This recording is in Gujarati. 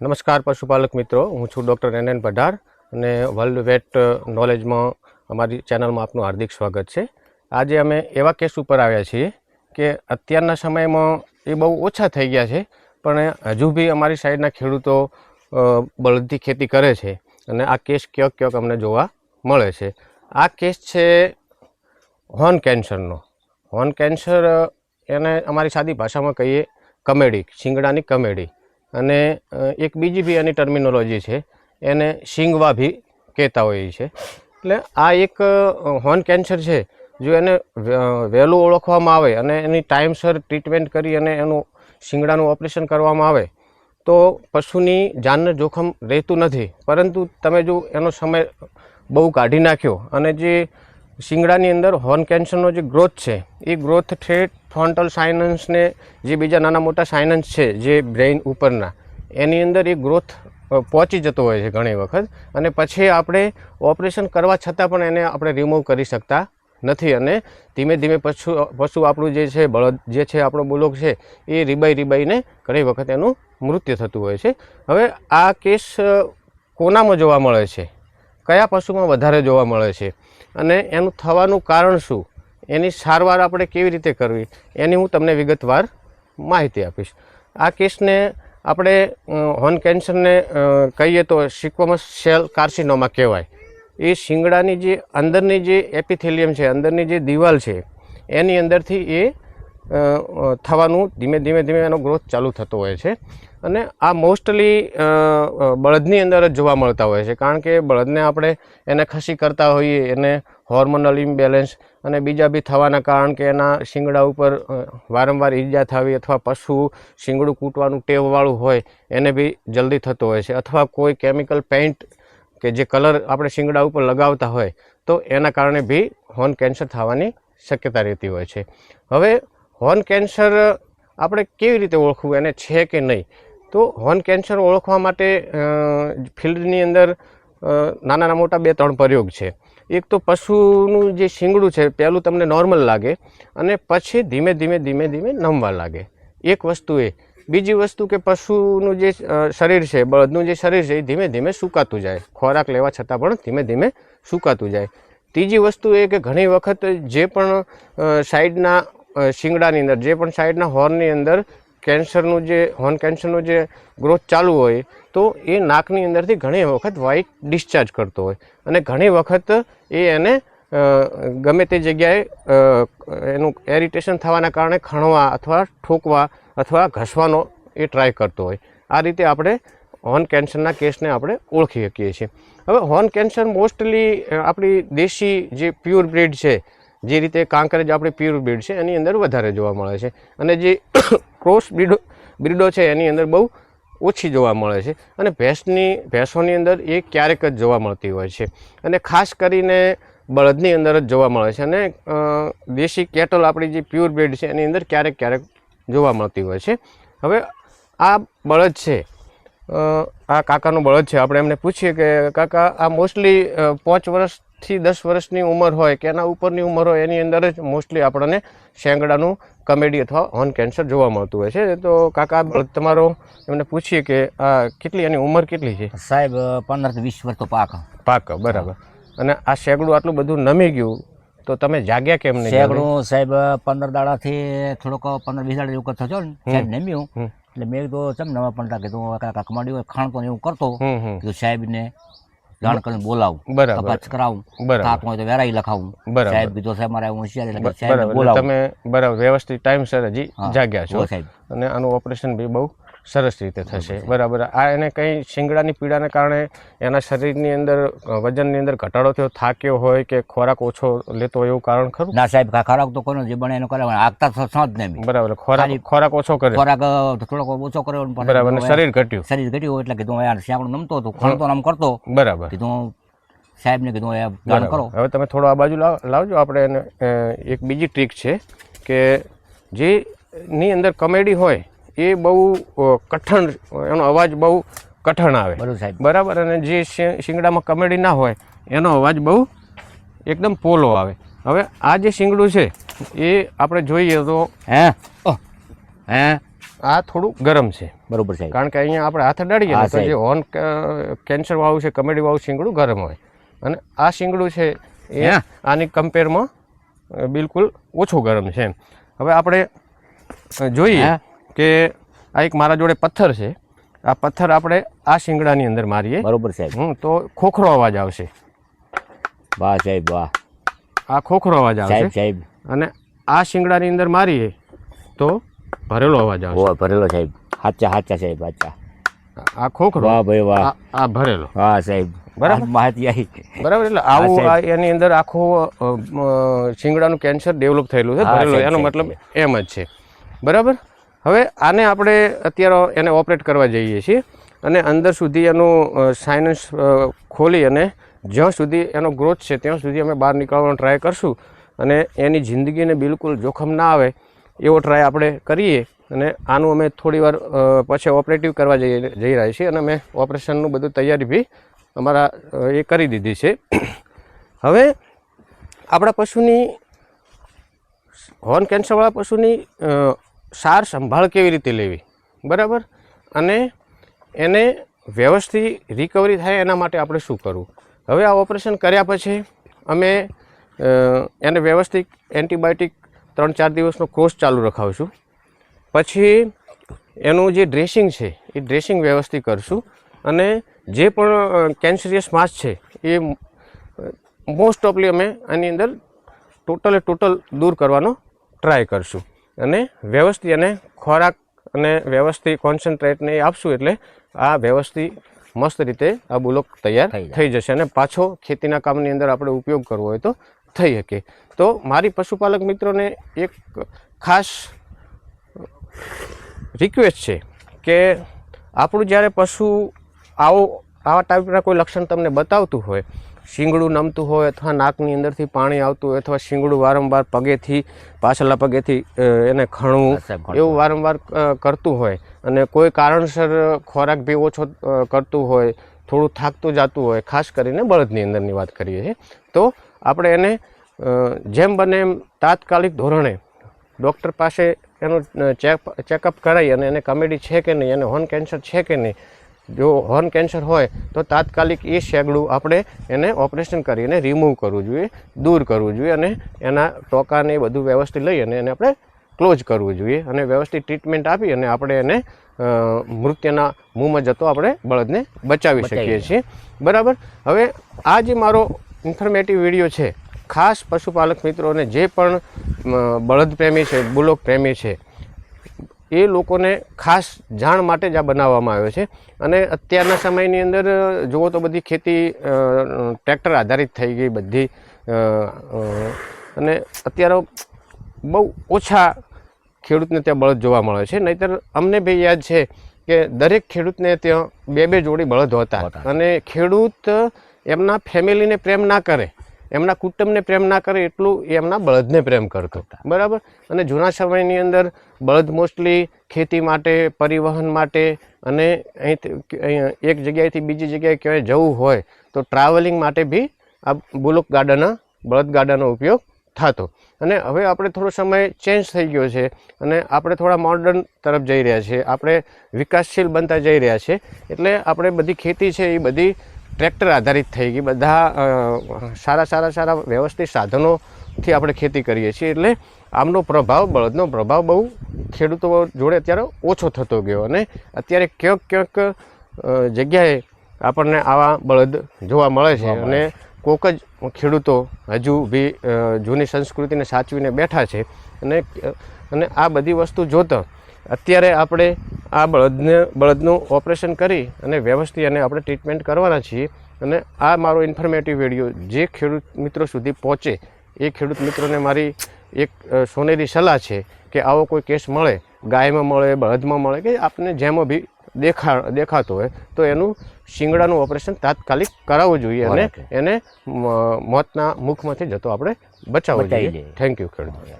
નમસ્કાર પશુપાલક મિત્રો, હું છું ડૉક્ટર એન એન પઢાર અને વર્લ્ડ વેટ નોલેજમાં અમારી ચેનલમાં આપનું હાર્દિક સ્વાગત છે. આજે અમે એવા કેસ ઉપર આવ્યા છીએ કે અત્યારના સમયમાં એ બહુ ઓછા થઈ ગયા છે, પણ હજુ બી અમારી સાઈડના ખેડૂતો બળદથી ખેતી કરે છે અને આ કેસ ક્યાંક ક્યાંક અમને જોવા મળે છે. આ કેસ છે હોર્ન કેન્સરનો. હોર્ન કેન્સર એને અમારી સાદી ભાષામાં કહીએ કમેડી, શિંગડાની કમેડી. અને એક બીજી બી એની ટર્મિનોલોજી છે, એને શિંગવા ભી કહેતા હોઈએ છે. એટલે આ એક હોર્ન કેન્સર છે, જો એને વહેલું ઓળખવામાં આવે અને એની ટાઈમસર ટ્રીટમેન્ટ કરી અને એનું શિંગડાનું ઓપરેશન કરવામાં આવે, તો પશુની જાનને જોખમ રહેતું નથી. પરંતુ તમે જો એનો સમય બહુ કાઢી નાખ્યો અને જે શિંગડાની અંદર હોર્ન કેન્સરનો જે ગ્રોથ છે, એ ગ્રોથ થ્રેટ ફ્રોન્ટલ સાયનન્સને જે બીજા નાના મોટા સાયનન્સ છે, જે બ્રેઇન ઉપરના, એની અંદર એ ગ્રોથ પહોંચી જતો હોય છે ઘણી વખત. અને પછી આપણે ઓપરેશન કરવા છતાં પણ એને આપણે રિમૂવ કરી શકતા નથી અને ધીમે ધીમે પશુ પશુ આપણું જે છે, બળદ જે છે, આપણો બુલોક છે, એ રીબાઈ રીબાઈને ઘણી વખત એનું મૃત્યુ થતું હોય છે. હવે આ કેસ કોનામાં જોવા મળે છે? કયા પશુમાં વધારે જોવા મળે છે? અને એનું થવાનું કારણ શું? એની સારવાર આપણે કેવી રીતે કરવી? એની હું તમને વિગતવાર માહિતી આપીશ. આ કેસને આપણે હોર્ન કેન્સરને કહીએ તો સિક્વમસ સેલ કાર્સિનોમા કહેવાય. એ શિંગડાની જે અંદરની જે એપિથેલિયમ છે, અંદરની જે દિવાલ છે, એની અંદરથી એ થવાનું ધીમે ધીમે ધીમે એનો ગ્રોથ ચાલુ થતો હોય છે. અને આ મોસ્ટલી બળદની અંદર જ જોવા મળતા હોય છે. કારણ કે બળદને આપણે એને ખસી કરતા હોઈએ, એને હોર્મોનલ ઇમ્બેલેન્સ અને બીજા બી થવાના કારણ કે એના શિંગડા ઉપર વારંવાર ઈજા થવી અથવા પશુ શિંગડું કૂટવાનું ટેવવાળું હોય, એને બી જલ્દી થતો હોય છે. અથવા કોઈ કેમિકલ પેઇન્ટ કે જે કલર આપણે શિંગડા ઉપર લગાવતા હોય, તો એના કારણે બી હોર્ન કેન્સર થવાની શક્યતા રહેતી હોય છે. હવે હોર્ન કેન્સર આપણે કેવી રીતે ઓળખવું, એને છે કે નહીં? તો હોર્ન કેન્સર ઓળખવા માટે ફિલ્ડની અંદર નાના મોટા બે ત્રણ પ્રયોગ છે. એક તો પશુનું જે શિંગડું છે, પહેલું તમને નોર્મલ લાગે અને પછી ધીમે ધીમે ધીમે ધીમે નમવા લાગે. એક વસ્તુ એ. બીજી વસ્તુ કે પશુનું જે શરીર છે, બળદનું જે શરીર છે, એ ધીમે ધીમે સુકાતું જાય. ખોરાક લેવા છતાં પણ ધીમે ધીમે સુકાતું જાય. ત્રીજી વસ્તુ એ કે ઘણી વખત જે પણ સાઈડના શિંગડાની અંદર, જે પણ સાઈડના હોર્નની અંદર કેન્સરનું જે, હોર્ન કેન્સરનું જે ગ્રોથ ચાલુ હોય, તો એ નાકની અંદરથી ઘણી વખત વ્હાઇટ ડિસ્ચાર્જ કરતો હોય. અને ઘણી વખત એ એને ગમે તે જગ્યાએ એનું એરિટેશન થવાના કારણે ખણવા અથવા ઠોકવા અથવા ઘસવાનો એ ટ્રાય કરતો હોય. આ રીતે આપણે હોર્ન કેન્સરના કેસને આપણે ઓળખી શકીએ છીએ. હવે હોર્ન કેન્સર મોસ્ટલી આપણી દેશી જે પ્યોર બ્રીડ છે જે રીતે કાંકરેજ આપણી પ્યોર બ્રીડ છે, એની અંદર વધારે જોવા મળે છે. અને જે ક્રોસ બ્રીડો બ્રીડો છે, એની અંદર બહુ ઓછી જોવા મળે છે. અને ભેંસની, ભેંસોની અંદર એ ક્યારેક જ જોવા મળતી હોય છે. અને ખાસ કરીને બળદની અંદર જ જોવા મળે છે. અને દેશી કેટલ આપણી જે પ્યોર બ્રીડ છે, એની અંદર ક્યારેક ક્યારેક જોવા મળતી હોય છે. હવે આ બળદ છે આ કાકાનું બળદ છે. આપણે એમને પૂછીએ કે કાકા, આ મોસ્ટલી પાંચ વર્ષથી દસ વર્ષની ઉંમર હોય કે એના ઉપરની ઉંમર હોય એની અંદર જ મોસ્ટલી આપણને શેંગડાનું કમેડી અથવા હોર્ન કેન્સર જોવા મળતું હોય છે. તો કાકા તમારો એમને પૂછીએ કે આ કેટલી એની ઉંમર કેટલી છે? સાહેબ પંદર વીસ વર્ષ તો પાક. પાક બરાબર. અને આ શેગડું આટલું બધું નમી ગયું તો તમે જાગ્યા કેમ નહીં? જલ્દી? સાહેબ પંદર દાડાથી થોડોક પંદર વીસ દાડા જેવું થયો ને સાહેબ નમ્યું. એટલે મેં કીધું ચમ નવા પણ કીધું કાકા કમાડી ખાણ ખાણતો એવું કરતો. કીધું સાહેબને જાણ કરીને બોલાવું બરાબર. તપાસ કરાવું થાતું હોય તો વેરાઈ લખાવું. બરાબર. સાહેબ કીધું સાહેબ મારે હોશિયારી લખી સાહેબ બોલાવું. તમે બરાબર વ્યવસ્થિત ટાઈમ સર હજી જાગ્યા છો. સાહેબ. અને આનું ઓપરેશન બી બહુ સરસ રીતે થશે. બરાબર. આ એને કંઈ શિંગડાની પીડાને કારણે એના શરીરની અંદર વજનની અંદર ઘટાડો થયો થાક્યો હોય કે ખોરાક ઓછો લેતો હોય એવું કારણ ખરું? ના સાહેબ ખોરાક તો કોનો જે બને એનો કરે આગતા તો જ નહીં બરાબર. ખોરાક ખોરાક ઓછો કરે. ખોરાક થોડોક ઓછો કર્યો બરાબર. શરીર ઘટ્યું. શરીર ઘટ્યું એટલે કીધું યાર શેકડું નમતો હતો ખણતો ને આમ કરતો. બરાબર. કીધું સાહેબને કીધું એ જાણ કરો. હવે તમે થોડો આ બાજુ લાવ- લાવજો. આપણે એને એક બીજી ટ્રીક છે કે જે ની અંદર કોમેડી હોય એ બહુ કઠણ એનો અવાજ બહુ કઠણ આવે. બરોબર સાહેબ. બરાબર? અને જે શિંગડામાં કમેડી ના હોય એનો અવાજ બહુ એકદમ પોલો આવે. હવે આ જે શિંગડું છે એ આપણે જોઈએ તો હે? હે? આ થોડું ગરમ છે. બરોબર છે કારણ કે અહીંયા આપણે હાથ અડાડીએ તો જે હોર્ન કેન્સર વાળું છે કમેડી વાળું શિંગડું ગરમ હોય. અને આ શિંગડું છે એ આની કમ્પેરમાં બિલકુલ ઓછું ગરમ છે હવે આપણે જોઈએ? કે આ એક મારા જોડે પથ્થર છે. આ પથ્થર આપણે આ શિંગડાની અંદર મારીએ. બરોબર સાહેબ. હમ તો ખોખરો અવાજ આવશે. વાહ સાહેબ વાહ. આ ખોખરો અવાજ સાહેબ આવશે. સાહેબ. અને આ શિંગડાની અંદર મારીએ તો ભરેલો અવાજ આવશે. ભરેલો સાહેબ. હાચા હાચા સાહેબ હાચા. આ ખોખરો. વાહ ભાઈ વાહ. આ ભરેલો. વાહ સાહેબ. બરાબર. માહિતી આવી બરાબર એટલે આવું એની અંદર આખું શિંગડાનું કેન્સર ડેવલપ થયેલું છે ભરેલો. એનો મતલબ એમ જ છે. બરાબર? હવે આને આપણે અત્યારે એને ઓપરેટ કરવા જઈએ છીએ અને અંદર સુધી એનું સાયન્સ ખોલી અને જ્યાં સુધી એનો ગ્રોથ છે ત્યાં સુધી અમે બહાર નીકળવાનો ટ્રાય કરશું અને એની જિંદગીને બિલકુલ જોખમ ના આવે એવો ટ્રાય આપણે કરીએ અને આનું અમે થોડી વાર અ, પછી ઓપરેટિવ કરવા જઈ જઈ રહ્યા છીએ અને અમે ઓપરેશનનું બધું તૈયારી બી અમારા એ કરી દીધી છે. હવે આપણા પશુની હોર્ન કેન્સરવાળા પશુની સાર સંભાળ કેવી રીતે લેવી? બરાબર? અને એને વ્યવસ્થિત રિકવરી થાય એના માટે આપણે શું કરવું? હવે આ ઓપરેશન કર્યા પછી અમે એને વ્યવસ્થિત એન્ટીબાયોટિક ત્રણ ચાર દિવસનો કોર્સ ચાલુ રખાવશું. પછી એનું જે ડ્રેસિંગ છે, એ ડ્રેસિંગ વ્યવસ્થિત કરશું. અને જે પણ કેન્સરિયસ માસ છે, એ મોસ્ટ ઓફલી અમે આની અંદર ટોટલે ટોટલ દૂર કરવાનો ટ્રાય કરશું. અને વ્યવસ્થિત અને ખોરાક અને વ્યવસ્થિત કોન્સન્ટ્રેટને એ આપશું એટલે આ વ્યવસ્થિત મસ્ત રીતે આ બુલોક તૈયાર થઈ થઈ જશે અને પાછો ખેતીના કામની અંદર આપણે ઉપયોગ કરવો હોય તો થઈ શકે. તો મારી પશુપાલક મિત્રોને એક ખાસ રિક્વેસ્ટ છે કે આપણું જ્યારે પશુ આવો આવા ટાઈપના કોઈ લક્ષણ તમને બતાવતું હોય શીંગડું નમતું હોય અથવા નાકની અંદરથી પાણી આવતું હોય અથવા શિંગડું વારંવાર પગેથી પાછલા પગેથી એને ખણવું એવું વારંવાર કરતું હોય. અને કોઈ કારણસર ખોરાક બી ઓછો કરતું હોય થોડું થાકતું જતું હોય ખાસ કરીને બળદની અંદરની વાત કરીએ છીએ તો આપણે એને જેમ બને એમ તાત્કાલિક ધોરણે ડૉક્ટર પાસે એનું ચેક ચેકઅપ કરાવી અને એને કમેડી છે કે નહીં એને હોર્ન કેન્સર છે કે નહીં જો હોર્ન કેન્સર હોય તો તાત્કાલિક એ શેગડું આપણે એને ઓપરેશન કરીને રિમૂવ કરવું જોઈએ દૂર કરવું જોઈએ અને એના ટોકાને એ બધું વ્યવસ્થિત લઈ અને એને આપણે ક્લોઝ કરવું જોઈએ અને વ્યવસ્થિત ટ્રીટમેન્ટ આપી અને આપણે એને મૃત્યુના મુંહમાં જતો આપણે બળદને બચાવી શકીએ છીએ. બરાબર? હવે આ જે મારો ઇન્ફોર્મેટિવ વીડિયો છે ખાસ પશુપાલક મિત્રોને જે પણ બળદ પ્રેમી છે બુલોક પ્રેમી છે એ લોકોને ખાસ જાણ માટે જ આ બનાવવામાં આવ્યો છે. અને અત્યારના સમયની અંદર જુઓ તો બધી ખેતી ટ્રેક્ટર આધારિત થઈ ગઈ બધી અને અત્યારે બહુ ઓછા ખેડૂતને ત્યાં બળદ જોવા મળે છે. નહીતર અમને બી યાદ છે કે દરેક ખેડૂતને ત્યાં બે બે જોડી બળદ હતા. હતા. અને ખેડૂત એમના ફેમિલીને પ્રેમ ના કરે. એમના કુટુંબને પ્રેમ ના કરે એટલું એ એમના બળદને પ્રેમ કરતો. બરાબર? અને જૂના સમયની અંદર બળદ મોસ્ટલી ખેતી માટે પરિવહન માટે અને અહીં એક જગ્યાએથી બીજી જગ્યાએ ક્યાંય જવું હોય તો ટ્રાવેલિંગ માટે બી આ બુલોક ગાડાના બળદ ગાડાનો ઉપયોગ થતો. અને હવે આપણે થોડો સમય ચેન્જ થઈ ગયો છે અને આપણે થોડા મોડર્ન તરફ જઈ રહ્યા છીએ. આપણે વિકાસશીલ બનતા જઈ રહ્યા છીએ. એટલે આપણે બધી ખેતી છે એ બધી ટ્રેક્ટર આધારિત થઈ ગઈ. બધા સારા સારા સારા વ્યવસ્થિત સાધનોથી આપણે ખેતી કરીએ છીએ. એટલે આમનો પ્રભાવ બળદનો પ્રભાવ બહુ ખેડૂતો જોડે અત્યારે ઓછો થતો ગયો અને અત્યારે ક્યાંક ક્યાંક જગ્યાએ આપણને આવા બળદ જોવા મળે છે. અને કોક જ ખેડૂતો હજુ બી જૂની સંસ્કૃતિને સાચવીને બેઠા છે. અને અને આ બધી વસ્તુ જોતા અત્યારે આપણે આ બળદને બળદનું ઓપરેશન કરી અને વ્યવસ્થિત એને આપણે ટ્રીટમેન્ટ કરવાના છીએ અને આ મારો ઇન્ફોર્મેટિવ વીડિયો જે ખેડૂત મિત્રો સુધી પહોંચે એ ખેડૂત મિત્રોને મારી એક સોનેરી સલાહ છે કે આવો કોઈ કેસ મળે ગાયમાં મળે બળદમાં મળે કે આપને જેમાં બી દેખા દેખાતો હોય તો એનું શિંગડાનું ઓપરેશન તાત્કાલિક કરાવવું જોઈએ અને એને મોતના મુખમાંથી જતો આપણે બચાવવો જોઈએ. થેન્ક યુ ખેડૂત.